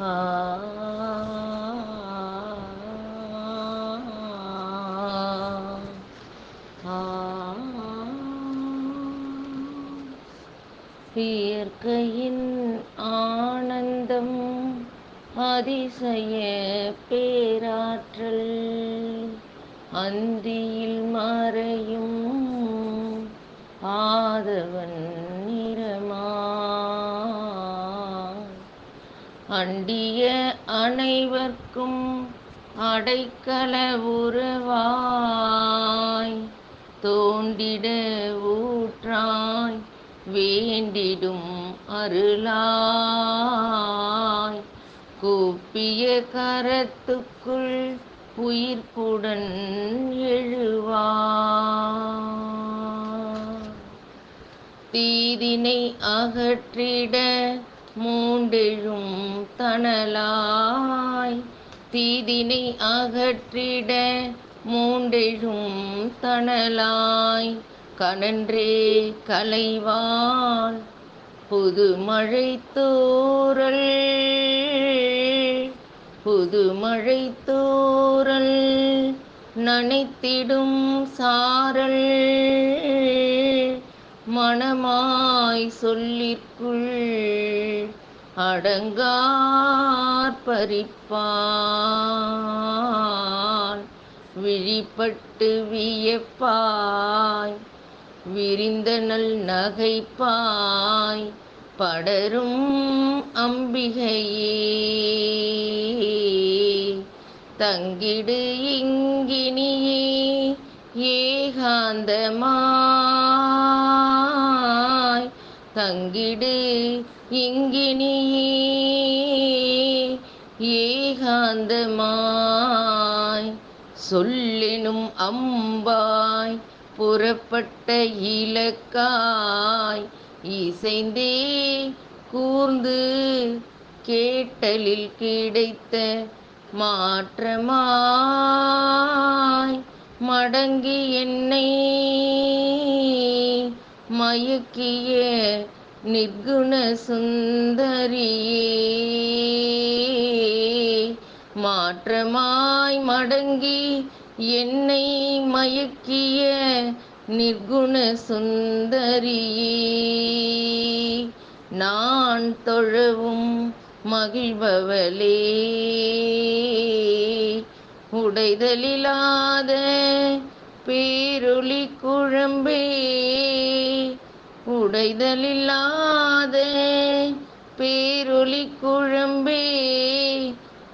ஆ இயற்கையின் ஆனந்தம் அதிசய பேராற்றல் அந்தியில் மறைய அண்டிய அனைவர்க்கும் அடைக்கல உறவாய் தோண்டிட ஊற்றாய் வேண்டிடும் அருளாய். கூப்பிய கரத்துக்குள் உயிர்ப்புடன் எழுவாய். தீதினை அகற்றிட மூண்டெழும் தணலாய் தீதினை அகற்றிட மூண்டெழும் தணலாய் கனன்றே கலைவாள் புது மழை தோறல் புது மழை தோறல் நனைத்திடும் சாரல் மனமாய் சொல்லிற்குள் அடங்கார் பறிப்பான். விழிப்பட்டு வியப்பாய். விரிந்தனல் நகைப்பாய். படரும் அம்பிகையே. தங்கிடு இங்கினியே ஏகாந்தமா. தங்கிடு இங்கினியே ஏகாந்தமாய் சொல்லினும் அம்பாய் புறப்பட்ட இலக்காய் இசைந்தே கூர்ந்து கேட்டலில் கிடைத்த மாற்றமாய் மடங்கி என்னை மயக்கிய நிர்குண சுந்தரியே. மாற்றமாய் மடங்கி என்னை மயக்கிய நிர்குண சுந்தரியே. நான் தொழவும் மகிழ்பவளே. உடைதலில்லாத பேருளி குழம்பே. உடைதலில்லாத பேருளி குழம்பே.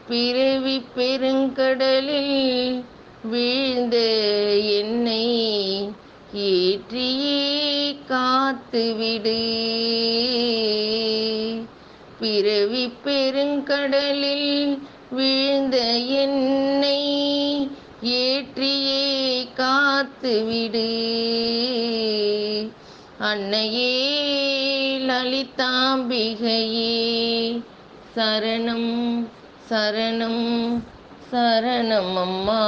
பிறவி பெருங்கடலில் வீழ்ந்த என்னை ஏற்றியே காத்துவிடு. பிறவி பெருங்கடலில் வீழ்ந்த என்னை ஏற்றியே காத்துவிடு அன்னையே லலிதாம்பிகையே சரணம் சரணம் சரணம் அம்மா.